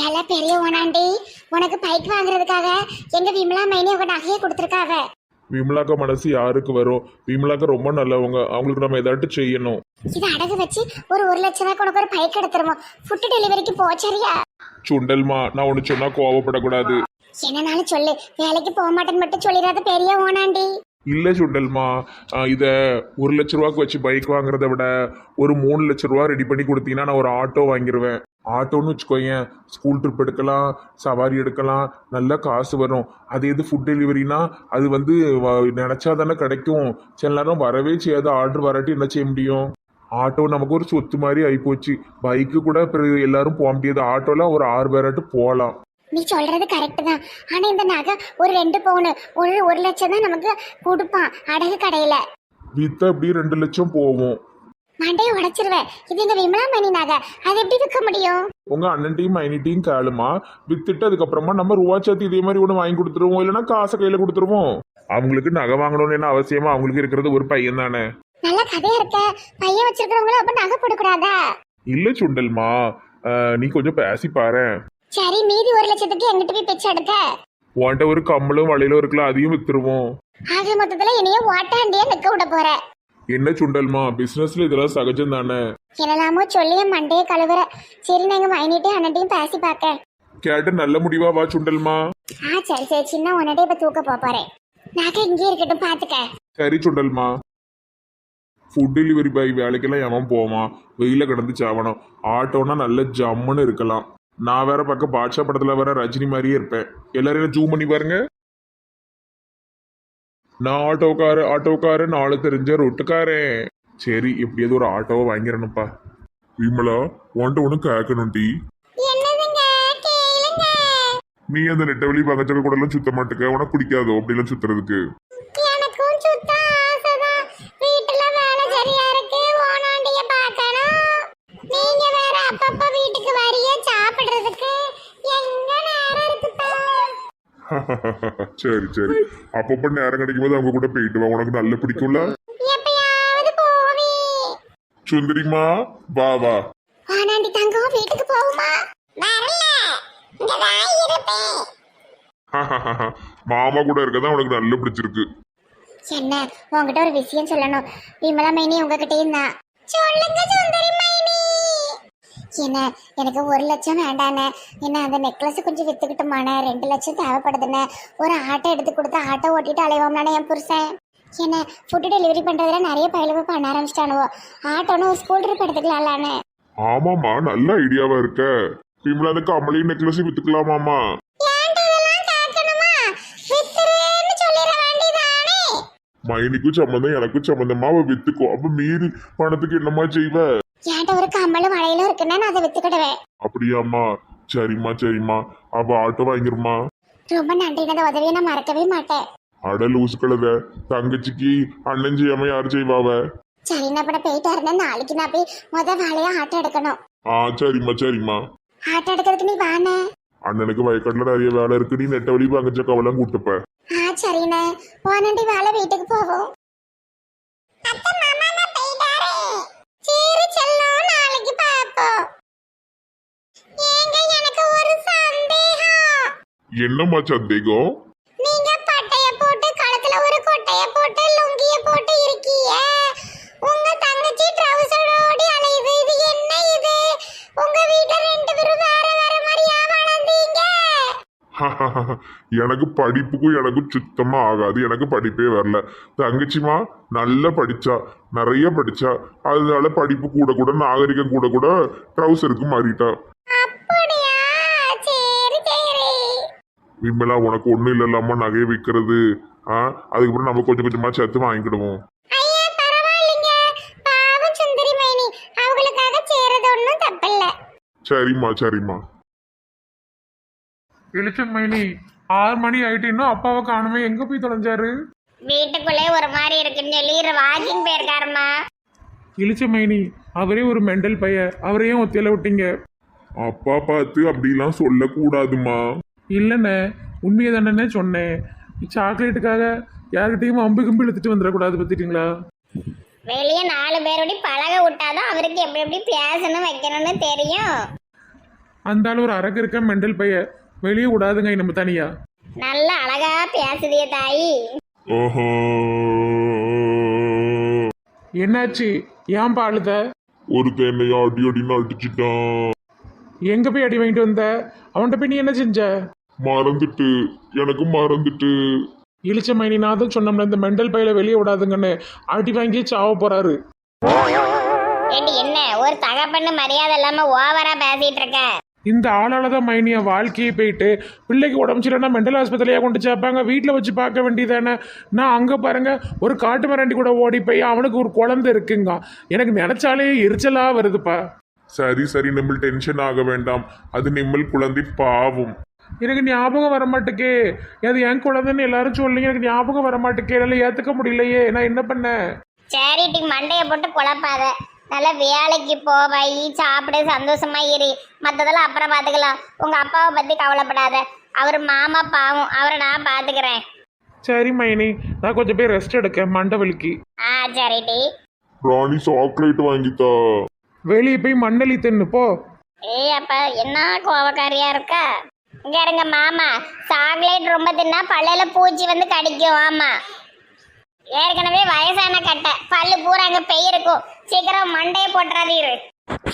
ஏல பெரிய ஓனாண்டி உனக்கு பைக் வாங்குறதுக்காக எங்க விமலா மைனி உங்க நகையை கொடுத்துருக்காவ? விமலாக்கா மனசு யாருக்கு வரும்? விமலாக்கா ரொம்ப நல்லவங்க. அவங்களுக்கு நம்ம ஏதாட்டும் செய்யணும். இதை அடகு வச்சு ஒரு ஒரு லட்சம் ரூபாய்க்கு உனக்கு ஒரு பைக் எடுத்துருவோம். ஃபுட்டு டெலிவரிக்கு போ சரியா? சுண்டல்மா நான் ஒன்று சொன்னா கோவப்படக்கூடாது. என்னனாலும் சொல்லு. வேலைக்கு போக மாட்டேன்னு மட்டும் சொல்லிடாத பெரிய ஓனாண்டி இல்லை சுண்டல்மா இத ஒரு லட்ச ரூபாய்க்கு வச்சு பைக் வாங்குறத விட ஒரு மூணு லட்ச ரூபா ரெடி பண்ணி கொடுத்தீங்கன்னா நான் ஒரு ஆட்டோ வாங்கிடுவேன் ஆட்டோன்னு வச்சுக்கோயேன். ஸ்கூல் ட்ரிப் எடுக்கலாம் சவாரி எடுக்கலாம் நல்ல காசு வரும். அது எது ஃபுட் டெலிவரினா அது வந்து நினைச்சா தானே கிடைக்கும். சில நேரம் வரவே செய்யாது. ஆர்டர் வராட்டி என்ன செய்ய முடியும்? ஆட்டோ நமக்கு ஒரு சொத்து மாதிரி ஆயிப்போச்சு. பைக்கு கூட பிறகு எல்லாரும் போக முடியாது. ஆட்டோல ஒரு ஆறு பேராட்டு போகலாம். நீ சொல்றது கரெக்ட் தான். ஆனா இந்த நகை ஒரு ரெண்டு பவுனு. ஒரு ஒரு லட்சம் தான் நமக்கு கொடுப்பான். அடகு கடையில. வித்தா அப்படியே ரெண்டு லட்சம் போவோம் மண்டையை உடைச்சிருவேன் இது எங்க விமலா மணி நகை அதை எப்படி விற்க முடியும்? உங்க அண்ணன்ட்டையும் மைனிட்டையும் கேளுமா. வித்துட்டு அதுக்கப்புறமா நம்ம ரூபா சாத்தி இதே மாதிரி ஒன்று வாங்கி கொடுத்துருவோம். இல்லைன்னா காசை கையில கொடுத்துருவோம். அவங்களுக்கு நகை வாங்கணும்னு என்ன அவசியமா? அவங்களுக்கு இருக்கிறது ஒரு பையன் தானே. நல்ல கதையா இருக்க. பையன் வச்சிருக்கிறவங்களும் அப்ப நகை போடக்கூடாதா? இல்ல சுண்டல்மா. நீ கொஞ்சம் பேசி பாரு சரி மீதி ஒரு லட்சத்துக்கு எங்கிட்ட போய் பிச்சை எடுக்க. உன்கிட்ட ஒரு கம்மலும் வளையலும் இருக்குல்ல அதையும் வித்துருவோம். ஆக மொத்தத்துல என்னைய ஓட்டாண்டியே நிக்க விட போற. என்ன சுண்டல்மா? பிசினஸ்ல இதெல்லாம் சகஜம் தானே? என்னலாமோ சொல்லி என் மண்டையை கழுவுற. சரி நாங்க மைனிட்டையும் அண்ணட்டையும் பேசி பார்க்க கேட்டு நல்ல முடிவா வா சுண்டல்மா? ஆ சரி சரி. சின்ன உன்னடே இப்ப தூக்க போப் போறேன். இங்கே இருக்கட்டும் பாத்துக்க. சரி சுண்டல்மா. ஃபுட் டெலிவரி பாய் வேலைக்கெல்லாம் எவன் போவான்? வெயில கிடந்து சாவணும். ஆட்டோனா நல்ல ஜம்முன்னு இருக்கலாம். நான் வேற பக்கம் பாட்ஷா படத்துல வேற ரஜினி மாதிரியே இருப்பேன். எல்லாரும் ஜூம் பண்ணி பாருங்க. நான் ஆட்டோக்காரு ஆட்டோக்காரு நாலு தெரிஞ்ச ரொட்டுக்காரன். சரி எப்படியாவது ஒரு ஆட்டோவை வாங்கிடணும்ப்பா. விமலா உன்ட்ட ஒன்று கேட்கணும் டி நீ அந்த நெட்டவெளி பங்கச்சக்க கூட எல்லாம் சுத்த மாட்டுக்க உனக்கு பிடிக்காதோ அப்படிலாம் சுத்துறதுக்கு எனக்கும் சுத்த ஆசைதான் வீட்டுல வேலை சரியா இருக்கு ஓனாண்டிய பார்க்கணும் நீங்க வேற அப்பப்ப வீட்டுக்கு வரிய சாப்பிடுறதுக்கு எங்க நேரம் இருக்குப்பா சரி சரி. அப்பப்ப நேரம் கிடைக்கும் போது அவங்க கூட போயிட்டு வா. உனக்கு நல்ல பிடிக்கும்ல? சுந்தரிமா வா வா. ஓனாண்டி தங்கம். வீட்டுக்கு போகுமா வரல. இங்க தான் இருப்பேன். மாமா கூட இருக்கதான் உனக்கு நல்ல பிடிச்சிருக்கு. என்ன? உங்ககிட்ட ஒரு விஷயம் சொல்லணும். விமலா மைனி உங்ககிட்டயும் தான். சொல்லுங்க சுந்தரி மைனி என்ன? எனக்கு ஒரு லட்சம் வேண்டானே என்ன அந்த நெக்லஸ் கொஞ்சம் வித்துக்கிட்டோமானே ரெண்டு லட்சம் தேவைப்படுதுண்ணே. ஒரு ஆட்டோ எடுத்து கொடுத்து ஆட்டோ ஓட்டிட்டு அலைவோம்னானே என் புருஷன். என்ன ஃபுட்டு டெலிவரி பண்றதுல நிறைய பயிலவு பண்ண ஆரம்பிச்சிட்டானுவோ. ஆட்டோன்னு ஒரு ஸ்கூல் ட்ரிப் எடுத்துக்கலாம்லானே ஆமாமா நல்ல ஐடியாவா இருக்க. விமலா அந்த கமலி நெக்லஸ் வித்துக்கலாமாமா மைனிக்கும் சம்மந்தம் எனக்கும் சம்மந்தமா அவ வித்துக்கோ. அப்ப மீறி பணத்துக்கு என்னமா செய்வ? ஏன்ட்ட ஒரு கம்மலும் மழையிலும் இருக்குன்னா நான் அதை வித்துக்கிடுவேன். அப்படியாம்மா? சரிம்மா சரிம்மா. அவ ஆட்டோ வாங்கிருமா ரொம்ப நன்றி இந்த உதவியை நான் மறக்கவே மாட்டேன். அட லூசு கழுத தங்கச்சிக்கு அண்ணன் செய்யாம யார் செய்வாவ? சரி நான் இப்ப போயிட்டா இருந்தேன் நாளைக்கு நான் போய் முத வேலையா ஆட்டோ எடுக்கணும். ஆ சரிம்மா சரிம்மா. ஆட்டோ எடுக்கிறதுக்கு நீ வானே அண்ணனுக்கு வயக்காட்டுல நிறைய வேலை இருக்கு. நீ நெட்ட வழி பங்கச்சக்காவெல்லாம் கூட்டுப்ப ஆ சரிண்ணே. போனண்டி வேலை வீட்டுக்கு போவோம். என்னம்மா சந்தேகம் நீங்க பட்டைய போட்டு கழுத்துல ஒரு கொட்டைய போட்டு லுங்கிய போட்டு இருக்கீங்க. உங்க தங்கச்சி ட்ரவுசரோடி அலையுது. இது என்ன இது? உங்க வீட்ல ரெண்டு பேரும் வேற வேற மாதிரியா வளர்ந்தீங்க? எனக்கு படிப்புக்கும் எனக்கும் சுத்தமா ஆகாது. எனக்கு படிப்பே வரல. தங்கச்சிமா நல்லா படிச்சா நிறைய படிச்சா அதனால படிப்பு கூட கூட நாகரிகம் கூட கூட ட்ரௌசருக்கு மாறிட்டா. விமலா உனக்கு ஒண்ணும் இல்லைல்லாம நகையை விற்கிறது ஆ? அதுக்கப்புறம் நம்ம கொஞ்சம் கொஞ்சமா சேர்த்து வாங்கிக்கிடுவோம். ஐயா பரவாயில்லைங்க. பாவம் சுந்தரி மைனி அவங்களுக்காக சேரது ஒன்றும் தப்பில்ல. சரிம்மா சரிம்மா. வெளிச்சமைனி ஆறு மணி ஆயிட்டு இன்னும் அப்பாவை காணுமே. எங்க போய் தொலைஞ்சாரு? வீட்டுக்குள்ளே ஒரு மாதிரி இருக்குன்னு சொல்லி வாக்கிங் போயிருக்காருமா இளிச்சமைனி அவரே ஒரு மெண்டல் பைய அவரையும் ஒத்தையில விட்டீங்க. அப்பா பார்த்து அப்படிலாம் சொல்லக்கூடாதுமா இல்லைண்ணே உண்மையை தானே சொன்னேன். சாக்லேட்டுக்காக யார்கிட்டயும் அம்பு கம்பு இழுத்துட்டு வந்துடக்கூடாது பார்த்துட்டீங்களா? வெளியே நாலு பேரோட பழக விட்டாதான் அவருக்கு எப்படி எப்படி பேசணும் வைக்கணும்னு தெரியும். அந்த ஆள் ஒரு அரக்கு இருக்க மெண்டல் பைய. வெளியே விடாதுங்க நம்ம தனியா. நல்ல அழகா பேசுதிய தாயி. ஆஹா. என்னாச்சு? ஏன் பாழுத ஒருத்தன் என்னை அடி அடின்னு அடிச்சிட்டான். எங்க போய் அடி வாங்கிட்டு வந்த? அவன்கிட்ட போய் நீ என்ன செஞ்ச? மறந்துட்டு எனக்கு மறந்துட்டு. இளிச்ச மைனி நான் தான் சொன்னோம்ல இந்த மெண்டல் பையில வெளியே விடாதுங்கன்னு அடி வாங்கி சாவ போறாரு. ஏண்டி என்ன? ஒரு தகப்பன்னு மரியாதை இல்லாம ஓவரா பேசிட்டு இருக்க இந்த ஆளால தான் மைனிய வாழ்க்கையை போயிட்டு பிள்ளைக்கு உடம்பு சரியில்லைன்னா மெண்டல் ஆஸ்பத்திரியா கொண்டு சேர்ப்பாங்க வீட்டில் வச்சு பார்க்க வேண்டியதானே? நான் அங்கே பாருங்க ஒரு காட்டு மிராண்டி கூட ஓடி போய் அவனுக்கு ஒரு குழந்தை இருக்குங்க. எனக்கு நினைச்சாலே எரிச்சலா வருதுப்பா. சரி சரி நிம்மல் டென்ஷன் ஆக வேண்டாம். அது நிம்மல் குழந்தை பாவம். எனக்கு ஞாபகம் வர மாட்டேக்கே அது என் குழந்தைன்னு எல்லாரும் சொல்லி எனக்கு ஞாபகம் வர மாட்டேக்கே என்னால் ஏற்றுக்க முடியலையே. நான் என்ன பண்ணேன்? சேரிட்டி மண்டைய போட்டு குழப்பாத நல்ல வேலைக்கு போவாய் சாப்பிடு சந்தோஷமா இரு. மத்ததெல்லாம் அப்புறம் பாத்துக்கலாம். உங்க அப்பாவை பத்தி கவலைப்படாத. அவர் மாமா பாவம். அவரை நான் பாத்துக்கிறேன். சரி மைனி. நான் கொஞ்சம் போய் ரெஸ்ட் எடுக்க மண்டை வலிக்கு. ஆ சரிட்டி ராணி சாக்லேட் வாங்கித்தா. வெளியே போய் மண்ணலி தின்னு போ. ஏய் அப்பா என்ன கோவக்காரியா இருக்கா? இங்க இருங்க மாமா. சாக்லேட் ரொம்ப தின்னா பல்லுல பூச்சி வந்து கடிக்கும் ஆமா. ஏற்கனவே வயசான கட்டை. பல்லு பூரா அங்க பெய் இருக்கும் சீக்கிரம் மண்டையை போட்டுறாதீரு.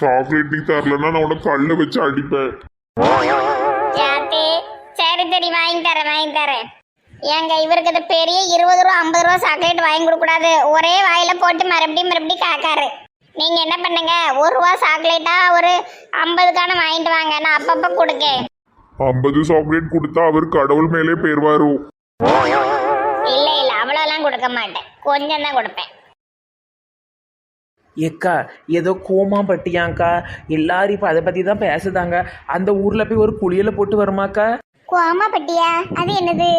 சாக்லேட் நீ தரலன்னா நான் உனக்கு கல்ல வச்சு அடிப்பேன். ஜாத்தி சரி சரி வாங்கி தரேன் வாங்கி தரேன். ஏங்க இவருக்கு இந்த பெரிய இருபது ரூபா ஐம்பது ரூபா சாக்லேட் வாங்கி கொடுக்க கூடாது ஒரே வாயில போட்டு மறுபடியும் மறுபடியும் காக்காரு. நீங்க என்ன பண்ணுங்க? ஒரு ரூபா சாக்லேட்டா ஒரு ஐம்பதுக்கான வாங்கிட்டு வாங்க. நான் அப்பப்ப கொடுக்கேன். ஐம்பது சாக்லேட் கொடுத்தா அவர் கடவுள் மேலே போயிருவாரு இல்ல இல்ல அவ்வளோலாம் கொடுக்க மாட்டேன். கொஞ்சம் தான் கொடுப்பேன். ஏக்கா ஏதோ கோமா பட்டியாங்க்கா எல்லாரும் இப்போ அதை பற்றி தான் பேசுதாங்க. அந்த ஊரில் போய் ஒரு குளியலை போட்டு வருமாக்கா? கோமா பட்டியா அது என்னது?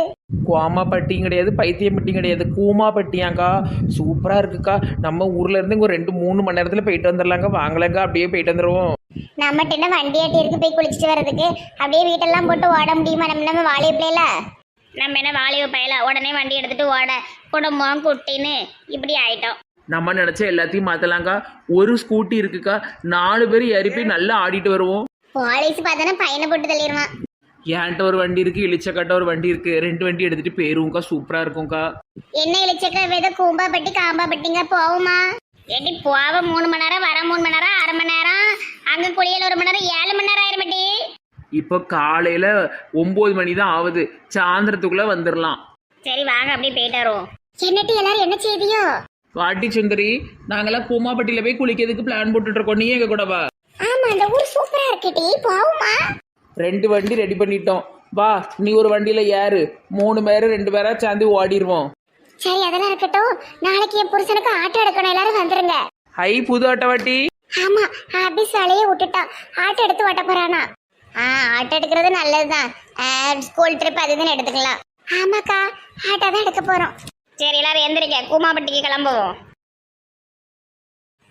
கோமா பட்டியும் கிடையாது பைத்தியம் பட்டியும் கிடையாது. கூமா பட்டியாங்க்கா சூப்பராக இருக்குக்கா. நம்ம ஊர்ல இருந்து இங்கே ரெண்டு மூணு மணி நேரத்தில் போயிட்டு வந்துடலாங்க வாங்கலங்க அப்படியே போயிட்டு வந்துடுவோம் நம்மகிட்ட என்ன வண்டி ஆட்டி இருக்கு? போய் குளிச்சுட்டு வர்றதுக்கு. அப்படியே வீட்டெல்லாம் போட்டு ஓட முடியுமா? நம்ம நம்ம வாலிய பிள்ளைல? நம்ம என்ன வாலிய பயல உடனே வண்டி எடுத்துட்டு ஓட. குடும்பம் குட்டின்னு இப்படி ஆயிட்டோம். நம்ம நினச்ச எல்லாத்தையும் மாற்றலாங்க்கா ஒரு ஸ்கூட்டி இருக்குக்கா. நாலு பேர் ஏறி போய் நல்லா ஆடிட்டு வருவோம். போலீஸ் பார்த்தோன்னா பையனை போட்டு தள்ளிடுவான் ஏன்ட்ட ஒரு வண்டி இருக்கு இளிச்சக்கட்ட ஒரு வண்டி இருக்கு. ரெண்டு வண்டி எடுத்துட்டு போயிருவோம்க்கா. சூப்பராக இருக்கும்க்கா. என்ன கூம்பா பட்டி காம்பா பட்டிங்க போகுமா ஏடி போவ மூணு மணி நேரம் வர மூணு மணி நேரம் அரை மணி நேரம் அங்க குளியல் ஒரு மணி நேரம் ஏழு மணி நேரம் ஆயிருமட்டி இப்போ காலையில் ஒம்பது மணி தான் ஆகுது. சாயந்தரத்துக்குள்ளே வந்துடலாம் சரி வாங்க அப்படியே போயிட்டு வருவோம். என்னட்டி எல்லாரும் என்ன செய்தியோ? வாட்டி சுந்தரி நாங்கெல்லாம் கூமாப்பட்டியில போய் குளிக்கிறதுக்கு பிளான் போட்டுட்டு இருக்கோம் நீ எங்க கூட வா. ஆமா அந்த ஊர் சூப்பரா இருக்குடி போவுமா? ரெண்டு வண்டி ரெடி பண்ணிட்டோம். வா நீ ஒரு வண்டியில ஏறு. மூணு பேரு ரெண்டு பேரா சேர்ந்து ஓடிடுவோம் சரி அதெல்லாம் இருக்கட்டும். நாளைக்கு என் புருஷனுக்கு ஆட்டோ எடுக்கணும். எல்லாரும் வந்துருங்க. ஹை புது ஆட்டவாட்டி ஆமா ஆபீஸ் வேலையை விட்டுட்டான். ஆட்டோ எடுத்து ஓட்ட போறானா. ஆ ஆட்டோ எடுக்கிறது நல்லதுதான். ஸ்கூல் ட்ரிப் அது இதுன்னு எடுத்துக்கலாம். ஆமாக்கா ஆட்டோ தான் எடுக்க போறோம். சரி எல்லாரும் எந்திரிக்க கூமாப்பட்டிக்கு கிளம்புவோம்.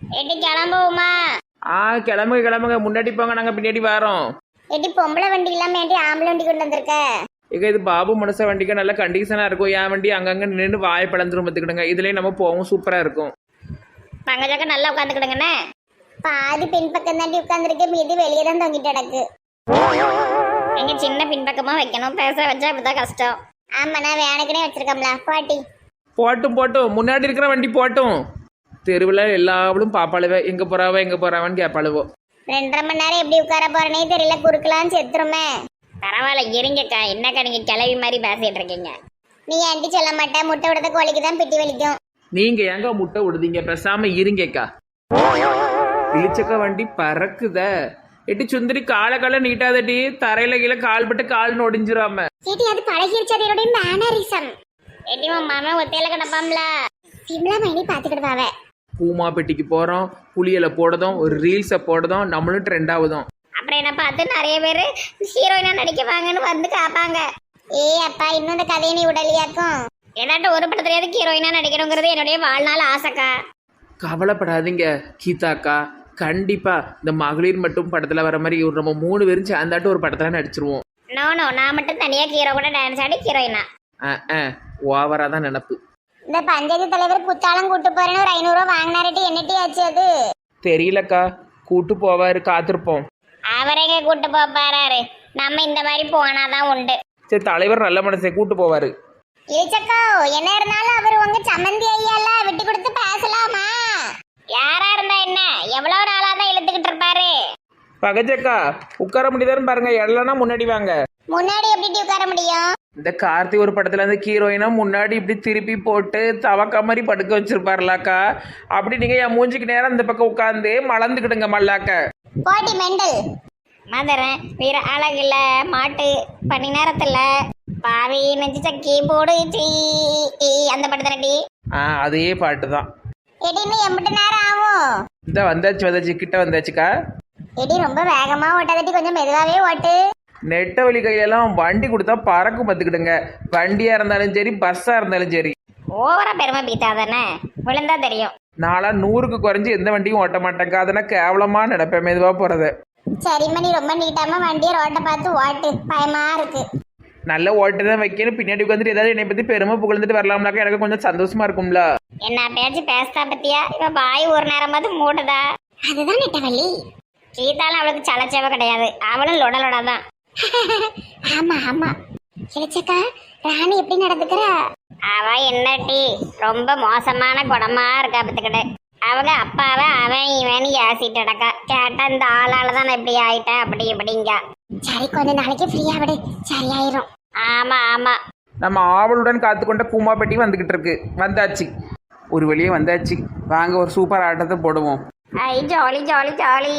எட்டி கிளம்புவோமா? ஆ கிளம்புங்க கிளம்புங்க. முன்னாடி போங்க நாங்க பின்னாடி வரோம். எட்டி பொம்பளை வண்டி இல்லாம ஏண்டி ஆம்பளை வண்டி கொண்டு வந்திருக்க? இங்க இது பாபு மனச வண்டிக்கு நல்ல கண்டிஷனா இருக்கும். என் வண்டி அங்கங்க நின்று வாய் பழந்துரும் பார்த்துக்கிடுங்க இதுலயே நம்ம போவோம் சூப்பரா இருக்கும். பங்கஜாக்க நல்லா உட்காந்துக்கிடுங்கண்ணே. பாதி பின்பக்கம் தாண்டி உட்காந்துருக்கு மீதி வெளியே தான் தொங்கிட்டு கிடக்கு. எங்க சின்ன பின்பக்கமா வைக்கணும். பேச வச்சா இப்படிதான் கஷ்டம். ஆமா நான் வேணுக்குனே வச்சிருக்கோம்ல. பாட்டி. போட்டும் போட்டும். முன்னாடி இருக்கிற வண்டி போட்டும். தெருவில் எல்லாவளும் பாப்பாளுவ. எங்க போறாவ எங்க போறாவன்னு கேட்பாளுவோ ரெண்டரை மணி நேரம் எப்படி உட்கார போறேனே தெரியல. குறுக்கலாம் செத்துருமே. பரவாயில்ல இருங்கக்கா. என்னக்கா நீங்க கிளவி மாதிரி பேசிட்டு இருக்கீங்க? நீ ஆண்டி சொல்ல மாட்டேன் முட்டை விடுறத கோழிக்கு தான் பிட்டி வலிக்கும். நீங்க ஏங்க முட்டை விடுதீங்க? பேசாம இருங்கக்கா. இளிச்சக்க வண்டி பறக்குத. எட்டி சுந்தரி காலை காலை நீட்டாதடி தரையில கீழே கால் பட்டு கால் நொடிஞ்சிராம. ஏடி அது பழகிருச்சு அது என்னுடைய மேனரிசம் ஏடி உன் மாமா ஒத்தையில கிடப்பாம்ல சிம்லா மைனி பாத்துக்கிடுவாவ பூமா பெட்டிக்கு போறோம் புளியலை போடுறதும் ஒரு ரீல்ஸை போடுறதும் நம்மளும் ட்ரெண்ட் ஆகுதும். அப்புறம் என்ன பார்த்து நிறைய பேர் ஹீரோயினா நடிக்க வாங்கன்னு வந்து காப்பாங்க. ஏ அப்பா இன்னும் இந்த கதையை நீ உடலியாக்கும் ஏதாட்டும் ஒரு படத்துலயாவது ஹீரோயினா நடிக்கணுங்கிறது என்னுடைய வாழ்நாள் ஆசைக்கா. கவலைப்படாதீங்க கீதாக்கா. கண்டிப்பா இந்த மகளிர் மட்டும் படத்துல வர மாதிரி ஒரு நம்ம மூணு பேரும் சேர்ந்தாட்டு ஒரு படத்துல நடிச்சிருவோம். நோ நோ நான் மட்டும் தனியா ஹீரோ கூட டான்ஸ் ஆடி ஹீரோயினா ஓவரா தான் நினப்பு. இந்த பஞ்சாயத்து தலைவர் குத்தாலம் கூட்டு போறேன்னு ஒரு ஐநூறுரூவா வாங்கினாரட்டி என்னட்டி ஆச்சு அது? தெரியலக்கா கூட்டு போவாரு காத்திருப்போம். அவரேங்க கூட்டு போப்பாரு நம்ம இந்த மாதிரி போனாதான் உண்டு. சரி தலைவர் நல்ல மனசை கூட்டு போவாரு. இழிச்சக்கோ என்ன இருந்தாலும் அவர் உங்க சம்மந்தி ஐயால விட்டு கொடுத்து பேசலாமா? யாரா இருந்தா என்ன? எவ்வளவு நாளா தான் இழுத்துக்கிட்டு இருப்பாரு? பகஜக்கா உட்கார முடியுதான்னு பாருங்க. இடலனா முன்னாடி வாங்க. முன்னாடி எப்படி உட்கார முடியும்? இந்த கார்த்தி ஒரு படத்துல அந்த ஹீரோயினா முன்னாடி இப்படி திருப்பி போட்டு தவக்கா மாதிரி படுக்க வச்சிருப்பாருலாக்கா. அப்படி நீங்க என் மூஞ்சிக்கு நேரம் இந்த பக்கம் உட்காந்து மலர்ந்துக்கிடுங்க மல்லாக்க. போட்டி மெண்டல். மதரன் வீர அழகுல மாட்டு பனி நேரத்துல. பாவி நெஞ்சு சக்கி போடு சீ ஈ, அந்த பட்டு தானடி ஆ அதே பாட்டு தான் எடி இன்னும் எம்பிட்டு நேரம் ஆகும். இந்த வந்தாச்சு வந்தாச்சு கிட்ட வந்தாச்சுக்கா. எடி ரொம்ப வேகமா ஓட்டாதட்டி கொஞ்சம் மெதுவாவே ஓட்டு. நெட்ட வழி கையிலலாம் வண்டி கொடுத்தா பறக்கும் பார்த்துக்கிடுங்க. வண்டியா இருந்தாலும் சரி பஸ்ஸா இருந்தாலும் சரி. ஓவரா பெருமை பீத்தாதானே? விழுந்தா தெரியும். நாளா நூறுக்கு குறைஞ்சி எந்த வண்டியும் ஓட்ட மாட்டேங்க அதெல்லாம் கேவலமா நினைப்பேன் மெதுவா போறது. சரிம்மா நீ ரொம்ப நீட்டாம வண்டியை ரோட்டை பார்த்து ஓட்டு. பயமா இருக்கு. நல்ல ஓட்டு தான் வைக்கணும். பின்னாடி உட்காந்துட்டு ஏதாவது என்னை பத்தி பெருமை புகழ்ந்துட்டு வரலாம்னாக்கா எனக்கு கொஞ்சம் சந்தோஷமா இருக்கும்ல. என்ன பேச்சு பேசுதா பத்தியா? இவ பாய் ஒரு நேரம் பார்த்து மூடுதா? அதுதான் நெட்டவள்ளி. கீதாலும் அவளுக்கு சலச்சேவ கிடையாது. அவளும் லொட லொட தான் ஆமா ஆமா. இளிச்சக்கா ராணி எப்படி நடந்துக்கிறா? அவ என்னட்டி ரொம்ப மோசமான குணமா இருக்கா பத்துக்கிட்டு அவங்க அப்பாவை அவன் இவன் ஏசிட்டு நடக்கா கேட்டா இந்த ஆளால தான் இப்படி ஆயிட்டேன் அப்படி இப்படிங்க. சரி கொஞ்ச நாளைக்கு ஃப்ரீயா விடு. சரியாயிரும். ஆமா ஆமா. நம்ம ஆவலுடன் காத்துக்கொண்ட கூமா பெட்டி வந்துகிட்டு இருக்கு. வந்தாச்சு. ஒரு வழியே வந்தாச்சு. வாங்க ஒரு சூப்பர் ஆட்டத்தை போடுவோம். ஐ ஜாலி ஜாலி ஜாலி.